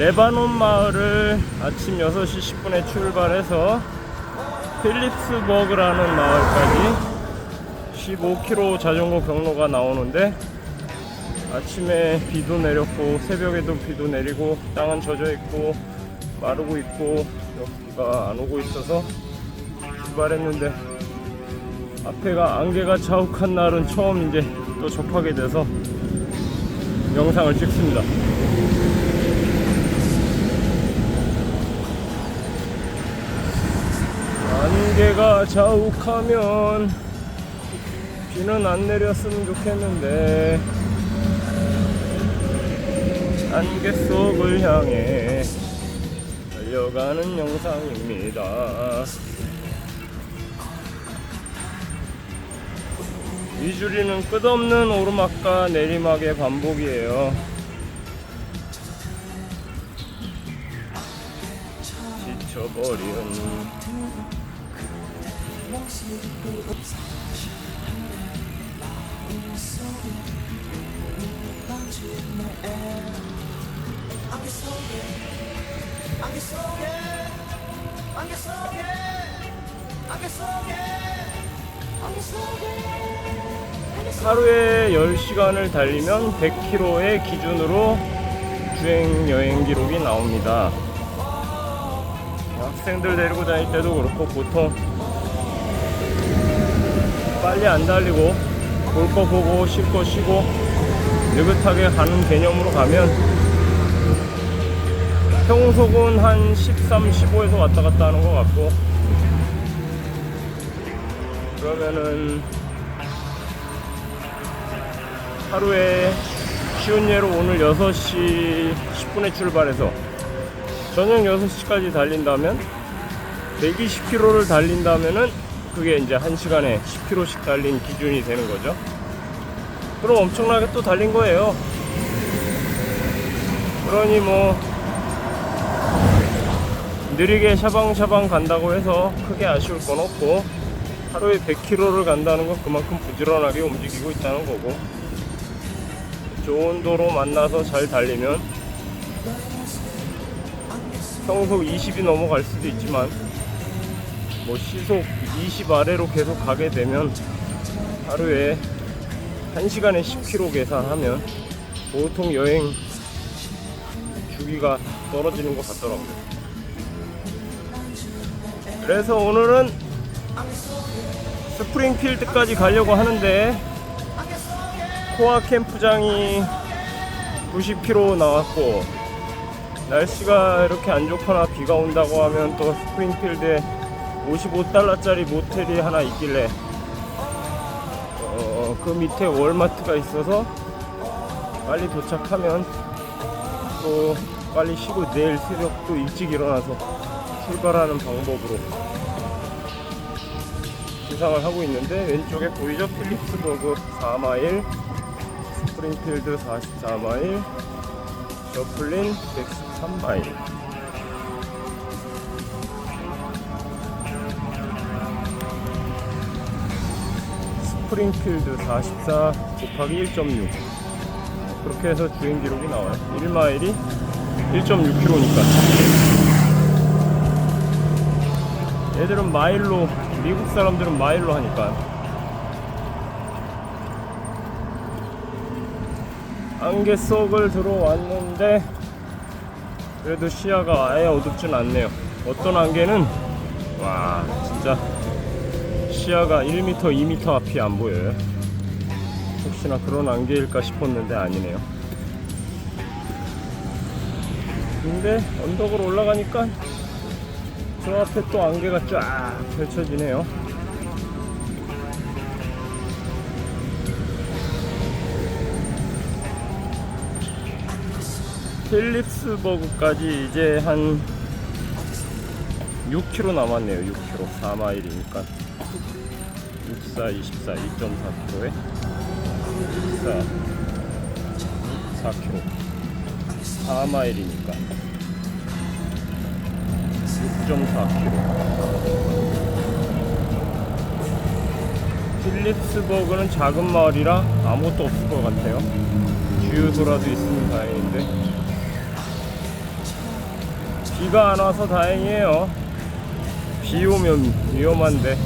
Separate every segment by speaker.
Speaker 1: 레바논 마을을 아침 6시 10분에 출발해서 필립스버그라는 마을까지 15km 자전거 경로가 나오는데 아침에 비도 내렸고 새벽에도 비도 내리고 땅은 젖어 있고 마르고 있고 비가 안 오고 있어서 출발했는데 앞에가 안개가 자욱한 날은 처음 이제 또 접하게 돼서 영상을 찍습니다. 안개가 자욱하면 비는 안 내렸으면 좋겠는데 안개 속을 향해 달려가는 영상입니다. 이주리는 끝없는 오르막과 내리막의 반복이에요. 지쳐버린 하루에 10시간을 달리면 100km의 기준으로 주행 여행 기록이 나옵니다. 학생들 데리고 다닐 때도 그렇고 보통 빨리 안 달리고 볼 거 보고 쉴 거 쉬고 느긋하게 가는 개념으로 가면 평속은 한 13, 15에서 왔다 갔다 하는 것 같고 그러면은 하루에 쉬운 예로 오늘 6시 10분에 출발해서 저녁 6시까지 달린다면 120km를 달린다면은 그게 이제 1시간에 10km씩 달린 기준이 되는 거죠. 그럼 엄청나게 또 달린 거예요. 그러니 뭐 느리게 샤방샤방 간다고 해서 크게 아쉬울 건 없고 하루에 100km를 간다는 건 그만큼 부지런하게 움직이고 있다는 거고 좋은 도로 만나서 잘 달리면 평속 20이 넘어갈 수도 있지만 뭐 시속 20 아래로 계속 가게 되면 하루에 1시간에 10km 계산하면 보통 여행 주기가 떨어지는 것 같더라고요. 그래서 오늘은 스프링필드까지 가려고 하는데 코아 캠프장이 90km 나왔고 날씨가 이렇게 안 좋거나 비가 온다고 하면 또 스프링필드에 55달러짜리 모텔이 하나 있길래 어, 그 밑에 월마트가 있어서 빨리 도착하면 또 빨리 쉬고 내일 새벽 또 일찍 일어나서 출발하는 방법으로 구상을 하고 있는데 왼쪽에 보이죠? 필립스버그 4마일 스프링필드 44마일 저플린 113마일 스프링필드 44 곱하기 1.6 그렇게 해서 주행 기록이 나와요. 1마일이 1.6km니까. 얘들은 마일로 미국 사람들은 마일로 하니까. 안개 속을 들어왔는데 그래도 시야가 아예 어둡진 않네요. 어떤 안개는 와 진짜 시야가 1m, 2m 앞이 안 보여요 혹시나 그런 안개일까 싶었는데 아니네요 근데 언덕으로 올라가니까 저 앞에 또 안개가 쫙 펼쳐지네요. 필립스버그까지 이제 한 6km 남았네요. 6km 4마일이니까 64, 24, 2.4km에 24, 4km 4마일이니까 6.4km. 필립스버그는 작은 마을이라 아무것도 없을 것 같아요. 주유소라도 있으면 다행인데. 비가 안 와서 다행이에요. 비 오면 위험한데.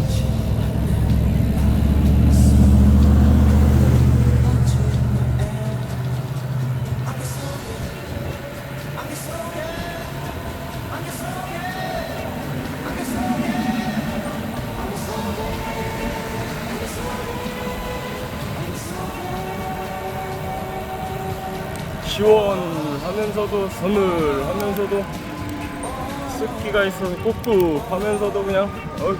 Speaker 1: 시원하면서도 서늘하면서도 습기가 있어서 꿉꿉하면서도 그냥 어이,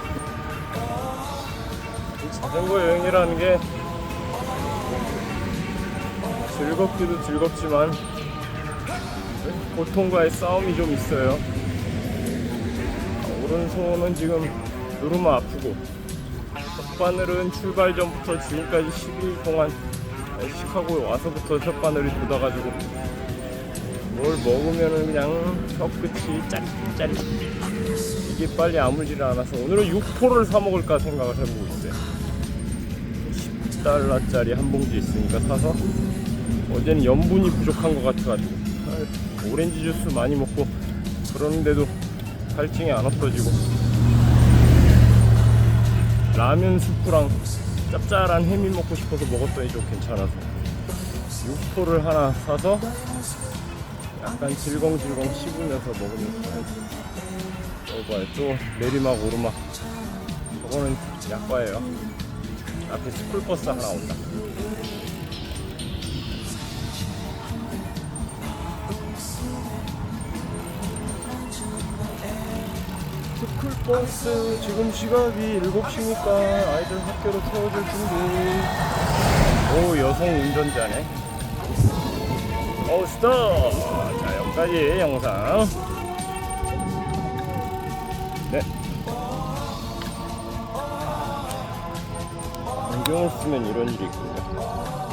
Speaker 1: 이 자전거 여행이라는 게 즐겁기도 즐겁지만 고통과의 싸움이 좀 있어요. 오른손은 지금 누르면 아프고 혓바늘은 출발 전부터 지금까지 10일 동안 시카고에 와서부터 혓바늘이 돋아가지고 뭘 먹으면은 그냥 혀 끝이 짜릿짜릿 이게 빨리 아물지를 않아서 오늘은 육포를 사 먹을까 생각을 해보고 있어요. 10달러짜리 한 봉지 있으니까 사서 어제는 염분이 부족한 것 같아가지고. 아, 오렌지 주스 많이 먹고 그러는데도 갈증이 안 없어지고. 라면 수프랑 짭짤한 햄이 먹고 싶어서 먹었더니 좀 괜찮아서 육포를 하나 사서 약간 질겅질겅 씹으면서 먹으면 먹어봐요 또 내리막 오르막. 저거는 약과예요. 앞에 스쿨버스 하나 온다. 스쿨버스 지금 시각이 7시니까 아이들 학교로 태워줄 준비. 오 여성 운전자네 오 스톱. 자 여기까지 영상. 네. 안경을 쓰면 이런 일이 있군요